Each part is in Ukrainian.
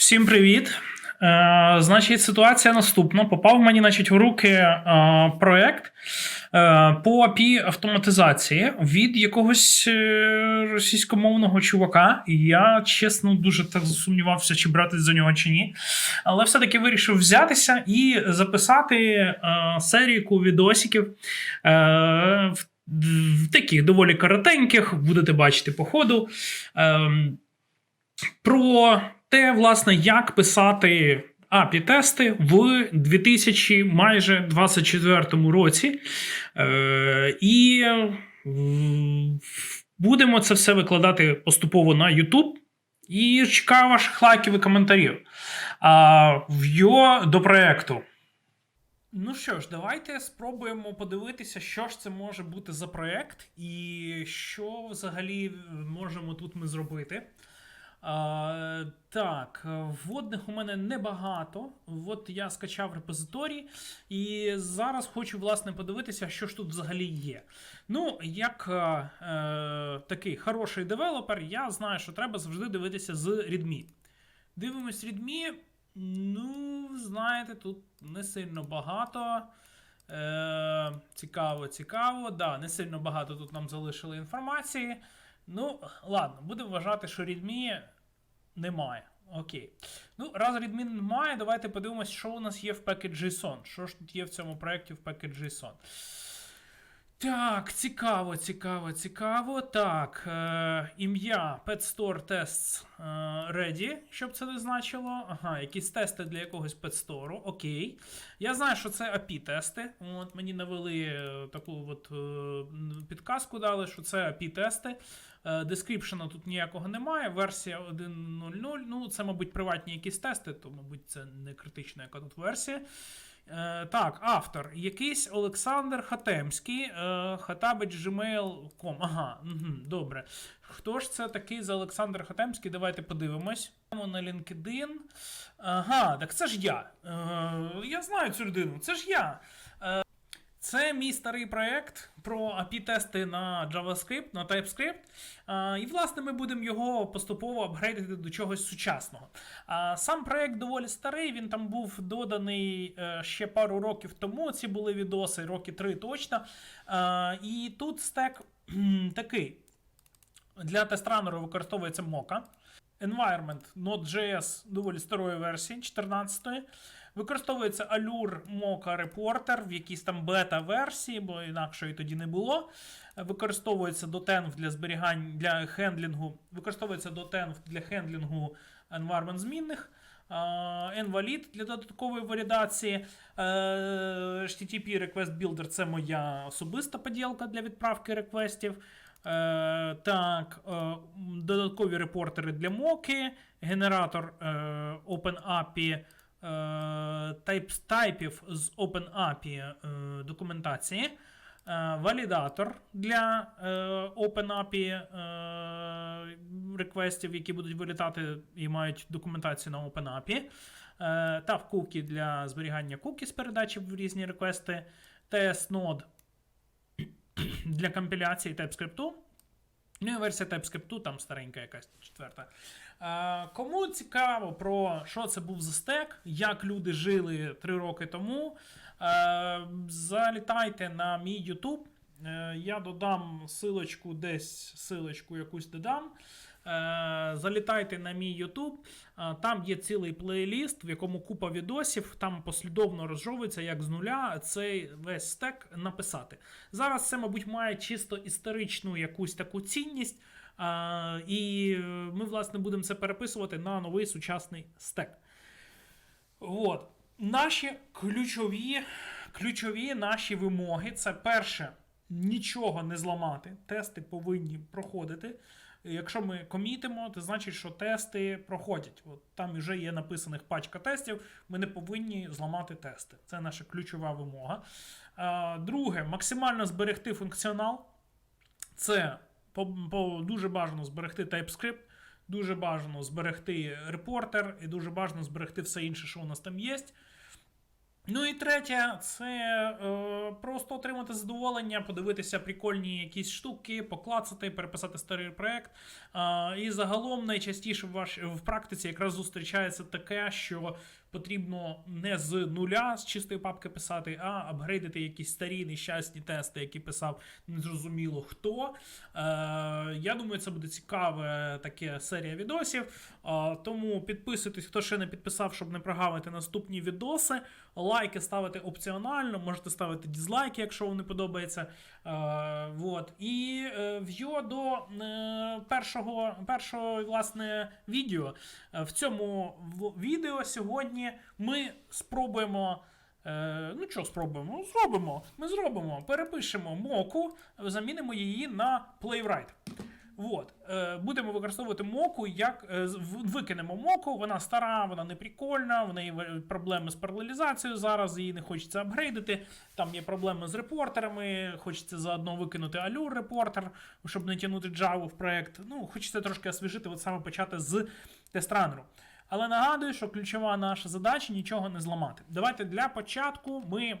Всім привіт. Е, значить, ситуація наступна. Попав мені, значить, в руки е, проект е, по API автоматизації від якогось е, російськомовного чувака. Я чесно дуже так засумнівався, чи братись за нього чи ні. Але все-таки вирішив взятися і записати е, серійку відосиків. Е, в, в таких доволі коротеньких, будете бачити по ходу. Ем, про те, власне, як писати API-тести в 2000 майже 24 році. Е, і будемо це все викладати поступово на YouTube. І чекаю ваших лайків і коментарів. А, в йо до проекту. Ну що ж, давайте спробуємо подивитися, що ж це може бути за проект, і що взагалі можемо тут ми зробити. Так, вводних у мене небагато. От я скачав репозиторій, і зараз хочу власне подивитися, що ж тут взагалі є. Ну, як е, е, такий хороший девелопер, я знаю, що треба завжди дивитися з readme. Дивимось readme. Ну, знаєте, тут не сильно багато. Е, цікаво, цікаво. Да, не сильно багато тут нам залишили інформації. Ну, ладно, будемо вважати, що readme немає. Окей. Ну, раз readme немає, давайте подивимось, що у нас є в package.json. Що ж тут є в цьому проєкті в package.json. Так, цікаво, цікаво, цікаво. Так, е, ім'я PetStore Tests е, Ready, щоб це не значило. Ага, якісь тести для якогось PetStore. Окей. Я знаю, що це API-тести. От Мені навели е, таку от е, підказку дали, що це API-тести. Е, Дескріпшена тут ніякого немає. Версія 1.0.0. Ну, це, мабуть, приватні якісь тести, то, мабуть, це не критична, яка тут версія. Е, так, автор. Якийсь Олександр Хатемський, е, хатабич.gmail.com. Ага, угу, добре. Хто ж це такий за Олександр Хатемський? Давайте подивимось. На LinkedIn. Ага, так це ж я. Е, я знаю цю людину, це ж я. Це мій старий проєкт про API-тести на JavaScript, на TypeScript. І, власне, ми будемо його поступово апгрейдити до чогось сучасного. Сам проєкт доволі старий, він там був доданий е, ще пару років тому. Ці були відоси, роки три точно. І тут стек такий. Для тестранеру використовується Mocha. Environment Node.js доволі старої версії, 14-ї. Використовується Allure Mocha Reporter в якійсь там бета-версії, бо інакшої тоді не було. Використовується Dotenv для зберігань для хендлінгу. Використовується Dotenv для хендлінгу environment змінних. а, Nvalid для додаткової валідації. Е, HTTP Request Builder це моя особиста поділка для відправки реквестів. Е, так, е, додаткові репортери для моки, генератор е, OpenAPI е, тайп, тайпів з OpenAPI е, документації, е, валідатор для OpenAPI реквестів, які будуть вилітати і мають документацію на OpenAPI, та в куки для зберігання куки з передачі в різні реквести, TS-нод для компіляції TypeScript. Ну і версія TypeScript, там старенька якась четверта. А, кому цікаво про що це був за стек, як люди жили три роки тому, залітайте на мій YouTube. Е, Я додам силочку десь, силочку якусь додам. Е, Залітайте на мій YouTube. Е, Там є цілий плейліст, в якому купа відосів. Там послідовно розжовується, як з нуля цей весь стек написати. Зараз це, мабуть, має чисто історичну якусь таку цінність. Е, І ми, власне, будемо це переписувати на новий сучасний стек. От. Наші ключові, ключові наші вимоги це перше, нічого не зламати. Тести повинні проходити. Якщо ми комітимо, це значить, що тести проходять. От там вже є написаних пачка тестів. Ми не повинні зламати тести. Це наша ключова вимога. Е, Друге, максимально зберегти функціонал. Це по, дуже бажано зберегти TypeScript, дуже бажано зберегти репортер і дуже бажано зберегти все інше, що у нас там є. Ну і третє, це е, просто отримати задоволення, подивитися прикольні якісь штуки, поклацати, переписати старий проект. Е, і загалом найчастіше в, ваш, в практиці якраз зустрічається таке, що потрібно не з нуля з чистої папки писати, а апгрейдити якісь старі нещасні тести, які писав незрозуміло хто. Е, я думаю, це буде цікаве таке серія відосів. Е, тому підписуйтесь, хто ще не підписав, щоб не прогавити наступні відоси. Лайки ставити опціонально, можете ставити дізлайки, якщо вам не подобається. Е, вот. І е, в'йо до е, першого, першого власне, відео. Е, в цьому відео сьогодні ми спробуємо. Е, ну що спробуємо? Ну, Зробимо. Ми зробимо. Перепишемо моку, замінимо її на Playwright. От. Е, будемо використовувати моку, як е, викинемо моку, вона стара, вона не прикольна, в неї проблеми з паралелізацією зараз, її не хочеться апгрейдити. Там є проблеми з репортерами, хочеться заодно викинути Allure репортер, щоб не тягнути Java в проект. Ну, хочеться трошки освіжити, от саме почати з тестранеру. Але нагадую, що ключова наша задача нічого не зламати. Давайте для початку ми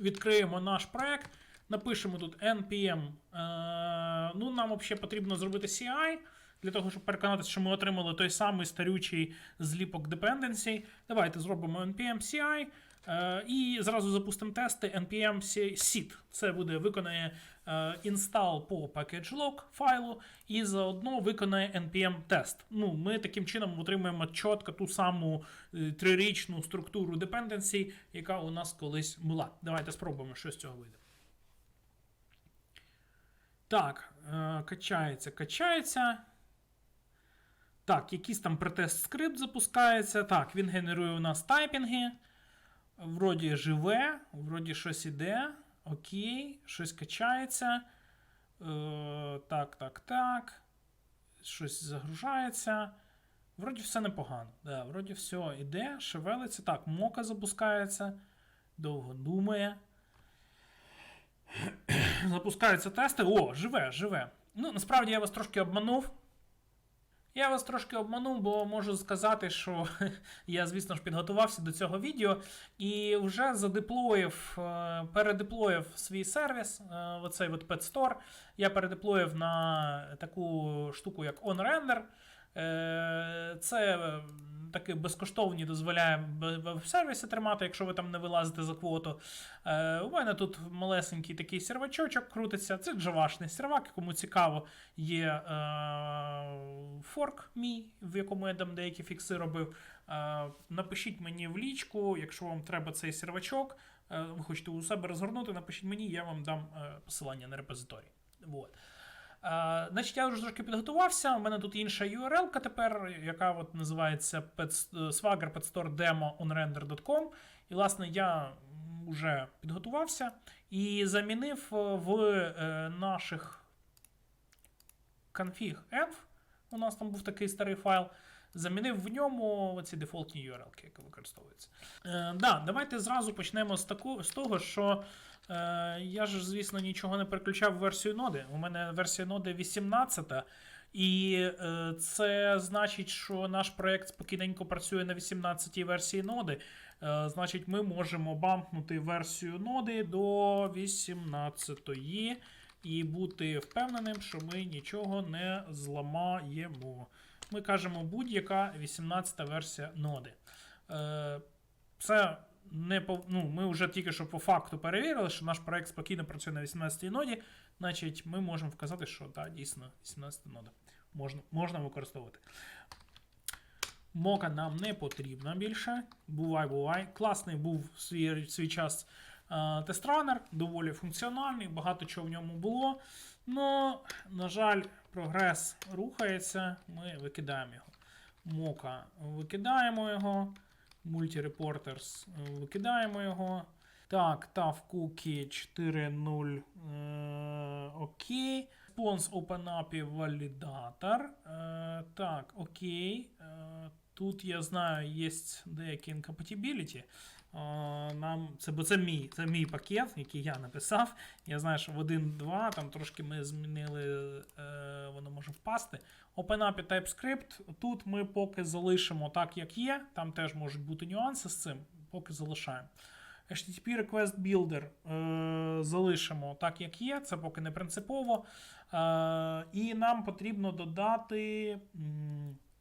відкриємо наш проект, напишемо тут npm. Е, ну, нам взагалі потрібно зробити CI. Для того, щоб переконатися, що ми отримали той самий старючий зліпок dependency. Давайте зробимо npm CI і зразу запустимо тести npm seed. Це буде виконає е, install по package.log файлу і заодно виконає npm тест. Ну, ми таким чином отримуємо чітко ту саму е, трирічну структуру dependency, яка у нас колись була. Давайте спробуємо, що з цього вийде. Так, е, качається, качається. Так, якийсь там претест скрипт запускається. Так, він генерує у нас тайпінги. Вроді живе, вроді щось іде. Окей, щось качається. Е, так, так, так. Щось загружається. Вроді все непогано. Да, вроді все іде, шевелиться. Так, мока запускається. Довго думає. Запускаються тести. О, живе, живе. Ну, насправді я вас трошки обманув. Я вас трошки обманув, бо можу сказати, що я, звісно ж, підготувався до цього відео і вже задеплоїв, е, передеплоїв свій сервіс, е, оцей от Pet Store. Я передеплоїв на таку штуку, як OnRender. Е, Це таки безкоштовні дозволяє веб-сервіси тримати, якщо ви там не вилазите за квоту. Е, У мене тут малесенький такий сервачочок крутиться. Це джавашний сервак, кому цікаво, є е, форк мій, в якому я там деякі фікси робив. Е, напишіть мені в лічку, якщо вам треба цей сервачок, е, ви хочете у себе розгорнути, напишіть мені, я вам дам е, посилання на репозиторій. Вот. Е, значить, я вже трошки підготувався. У мене тут інша URL тепер, яка от називається swagger petstore demo onrender.com. І, власне, я вже підготувався і замінив е, в е, наших config env. У нас там був такий старий файл. Замінив в ньому ці дефолтні URL, які використовуються. Е, да, давайте зразу почнемо з, таку, з того, що е, я ж, звісно, нічого не переключав в версію ноди. У мене версія ноди 18. І е, це значить, що наш проєкт спокійненько працює на 18-й версії ноди. Е, значить, ми можемо бампнути версію ноди до 18-ї і бути впевненим, що ми нічого не зламаємо. Ми кажемо будь-яка 18-та версія ноди. Е, це не по, ну, ми вже тільки що по факту перевірили, що наш проект спокійно працює на 18-й ноді. Значить, ми можемо вказати, що так, дійсно, 18 нода можна, можна використовувати. Мока нам не потрібна більше. Бувай, бувай. Класний був свій, свій час тестранер, доволі функціональний, багато чого в ньому було. Ну, на жаль, прогрес рухається, ми викидаємо його. Мока викидаємо його. Multi-Reporters е, викидаємо його. Так, TAF Cookie 4.0. Е, окей. Спонс OpenAPI валідатор. Так, окей. Е, тут я знаю, є деякі incompatibility. Нам, це, бо це мій, це мій пакет, який я написав. Я знаю, що в 1.2 там трошки ми змінили, е, воно може впасти. OpenAPI TypeScript. Тут ми поки залишимо так, як є. Там теж можуть бути нюанси з цим. поки залишаємо. HTTP Request Builder е, залишимо так, як є, це поки не принципово. Е, і нам потрібно додати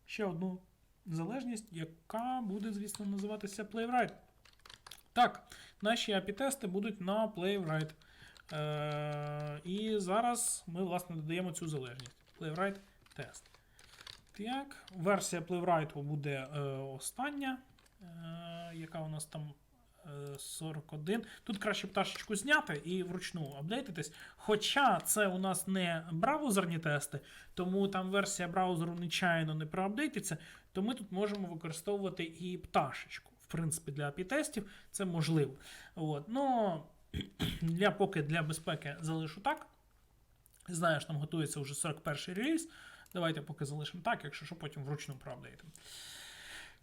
ще одну залежність, яка буде, звісно, називатися Playwright. Так, наші API-тести будуть на Playwright. Е, і зараз ми, власне, додаємо цю залежність. Playwright тест. Так, версія Playwright буде е, остання, е, яка у нас там е, 41. Тут краще пташечку зняти і вручну апдейтитись. Хоча це у нас не браузерні тести, тому там версія браузеру нечайно не проапдейтиться, то ми тут можемо використовувати і пташечку. В принципі, для API-тестів це можливо. От. Ну, для, поки для безпеки залишу так. Знаєш, там готується вже 41 реліз. Давайте поки залишимо так, якщо що, потім вручну проапдейтимо.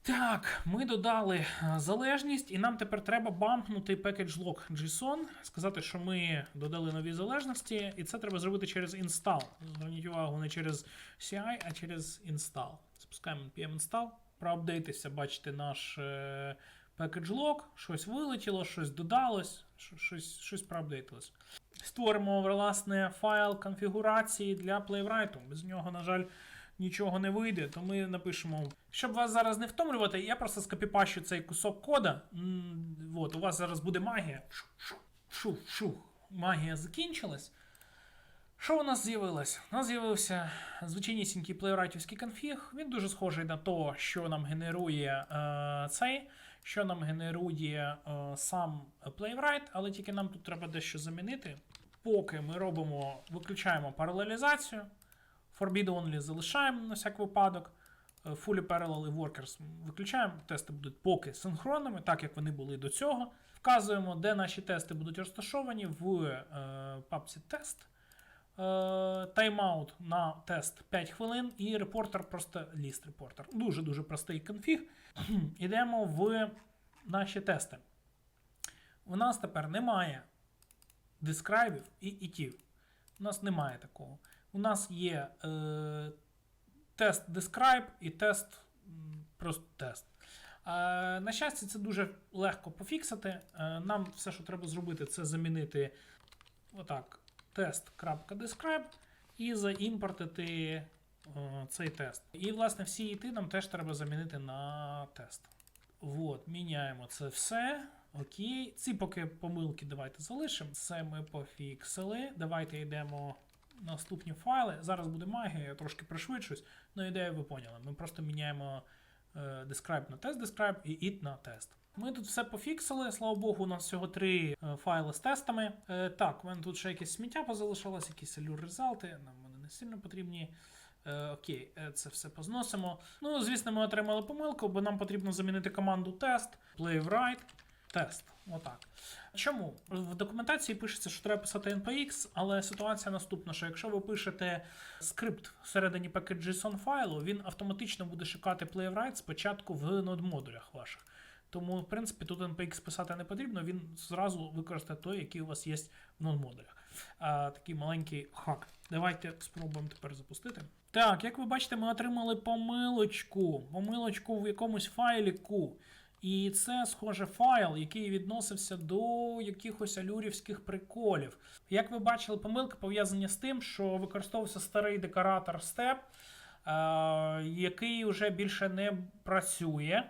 Так, ми додали е, залежність, і нам тепер треба бампнути package.log JSON, сказати, що ми додали нові залежності, і це треба зробити через install. Зверніть увагу не через CI, а через install. Запускаємо npm install, проапдейтися, бачите наш е, package.log, щось вилетіло, щось додалось, щось, щось проапдейтилось. Створимо власне файл конфігурації для Playwright. Без нього, на жаль, нічого не вийде, то ми напишемо. Щоб вас зараз не втомлювати, я просто скопіпащу цей кусок кода. От, у вас зараз буде магія. Шу, шу, шу. Магія закінчилась. Що у нас з'явилось? У нас з'явився звичайнісінький плейрайтівський конфіг. Він дуже схожий на те, що нам генерує е, цей, що нам генерує е, сам Playwright, але тільки нам тут треба дещо замінити. Поки ми робимо, виключаємо паралелізацію, Forbid Only залишаємо на всяк випадок. е, Fully Parallel і Workers виключаємо. Тести будуть поки синхронними, так як вони були до цього. Вказуємо, де наші тести будуть розташовані в е, папці тест. Е, Тайм-аут на тест 5 хвилин, і репортер просто ліст репортер. Дуже-дуже простий конфіг. Йдемо в наші тести. У нас тепер немає дескрайбів і ітів. У нас немає такого. У нас є е, тест describe і тест просто тест. Е, на щастя, це дуже легко пофіксити. Е, нам все, що треба зробити, це замінити отак test.describe і заімпортити е, цей тест. І, власне, всі іти нам теж треба замінити на тест. От, міняємо це все. Окей. Ці поки помилки давайте залишимо. Це ми пофіксили. Давайте йдемо в наступні файли. Зараз буде магія, я трошки пришвидшусь. Ну, ідею ви поняли. Ми просто міняємо е, describe на test describe і it на тест. Ми тут все пофіксили. Слава Богу, у нас всього три е, файли з тестами. Е, так, у мене тут ще якесь сміття позалишалось, якісь резалти. Нам вони не сильно потрібні. Е, окей, це все позносимо. Ну, звісно, ми отримали помилку, бо нам потрібно замінити команду тест, playwright, тест. Отак. Чому? В документації пишеться, що треба писати npx, але ситуація наступна: що якщо ви пишете скрипт всередині package.json файлу, він автоматично буде шукати playwright спочатку в нод-модулях ваших. Тому, в принципі, тут npx писати не потрібно, він зразу використає той, який у вас є в нон-модулях. Такий маленький хак. Давайте спробуємо тепер запустити. Так, як ви бачите, ми отримали помилочку. Помилочку в якомусь файліку. І це, схоже, файл, який відносився до якихось алюрівських приколів. Як ви бачили, помилки пов'язані з тим, що використовувався старий декоратор е, який вже більше не працює.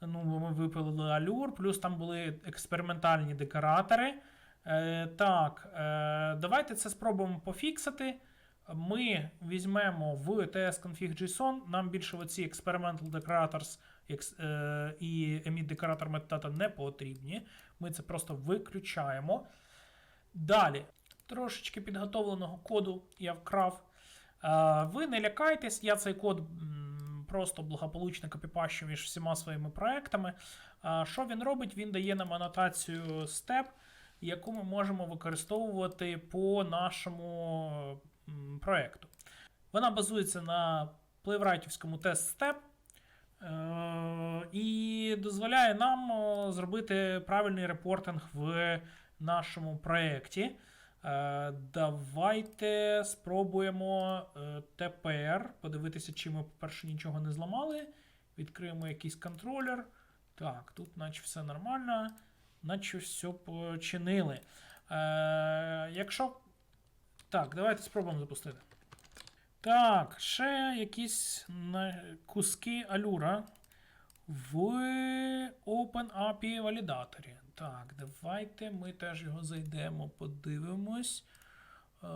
Ну, ми випилили алюр, плюс там були експериментальні декоратори. Е, так, е, давайте це спробуємо пофіксити. Ми візьмемо в tsconfig.json, нам більше оці experimental decorators е, і emit decorator metadata не потрібні. Ми це просто виключаємо. Далі, трошечки підготовленого коду я вкрав. Е, ви не лякайтесь, я цей код просто благополучно копіпащу між всіма своїми проектами. Що він робить? Він дає нам анотацію step, яку ми можемо використовувати по нашому проекту. Вона базується на плейврайтівському тест step. Е, І дозволяє нам зробити правильний репортинг в нашому проєкті. Е, Давайте спробуємо е, тепер подивитися, чи ми, по-перше, нічого не зламали. Відкриємо якийсь контролер. Так, тут наче все нормально, наче все починили. Е, якщо. Так, давайте спробуємо запустити. Так, ще якісь куски алюра в OpenAPI валідаторі. Так, давайте ми теж його зайдемо, подивимось. Е,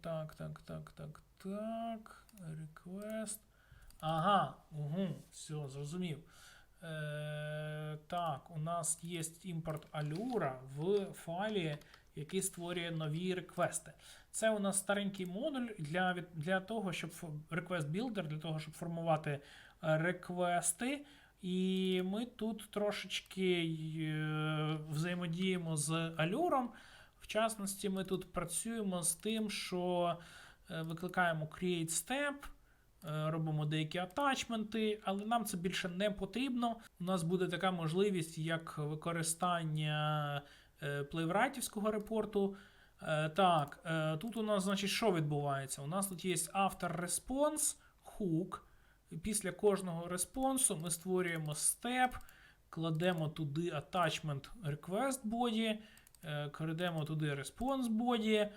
так, так, так, так, так. Request. Ага, угу, все, зрозумів. Е, так, у нас є імпорт Allura в файлі, який створює нові реквести. Це у нас старенький модуль для, для того, щоб request builder, для того, щоб формувати е, реквести. І ми тут трошечки е, взаємодіємо з Allure. В частності, ми тут працюємо з тим, що е, викликаємо create step. Е, робимо деякі атачменти, але нам це більше не потрібно. У нас буде така можливість, як використання плейврайтівського репорту. Так, тут у нас, значить, що відбувається? У нас тут є response hook. Після кожного респонсу ми створюємо степ, кладемо туди attachment request body, е, кладемо туди response body.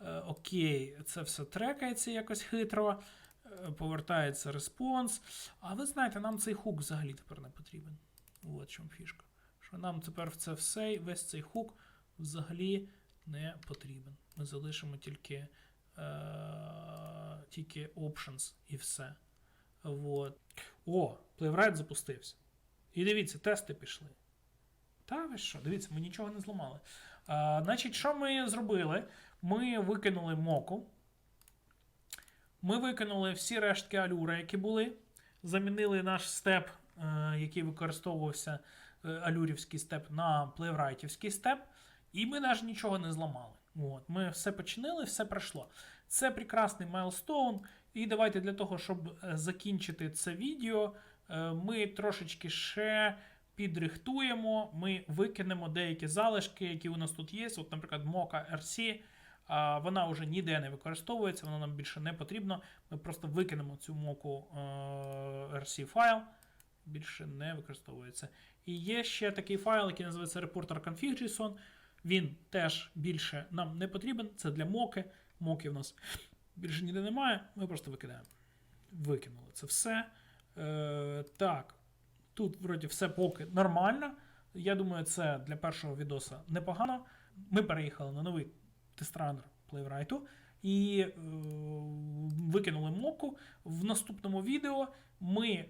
Е, Окей, це все трекається якось хитро. Е, Повертається респонс. А ви знаєте, нам цей хук взагалі тепер не потрібен. От чому фішка. Що нам тепер це все, весь цей хук взагалі не потрібен. Ми залишимо тільки, е, тільки options і все. Вот. О, Playwright запустився. І дивіться, тести пішли. Та ви що, дивіться, ми нічого не зламали. А, значить, що ми зробили? Ми викинули моку. Ми викинули всі рештки алюра, які були. Замінили наш степ, е, який використовувався е, алюрівський степ, на плейврайтівський степ. І ми навіть нічого не зламали. От, ми все починили, все пройшло. Це прекрасний майлстоун. І давайте для того, щоб е, закінчити це відео, е, ми трошечки ще підрихтуємо, ми викинемо деякі залишки, які у нас тут є. От, наприклад, Mocha RC. Вона вже ніде не використовується, вона нам більше не потрібна. Ми просто викинемо цю моку е, RC файл. Більше не використовується. І є ще такий файл, який називається reporter config.json. Він теж більше нам не потрібен. Це для моки. Моки в нас більше ніде немає. Ми просто викидаємо. Викинули це все. Е, так, тут вроді все поки нормально. Я думаю, це для першого відоса непогано. Ми переїхали на новий тестранер Playwright і е, викинули моку. В наступному відео ми е,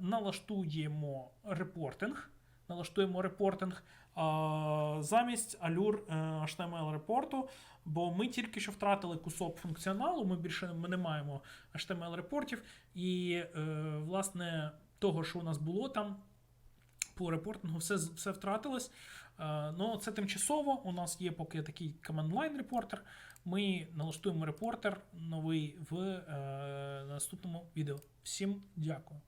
налаштуємо репортинг. Налаштуємо репортинг замість Allure е, HTML репорту, бо ми тільки що втратили кусок функціоналу, ми більше не маємо HTML репортів, і е, власне того, що у нас було там. По репортингу все, все втратилось. Е, Ну, це тимчасово. У нас є поки такий line репортер. Ми налаштуємо репортер новий в е, наступному відео. Всім дякую.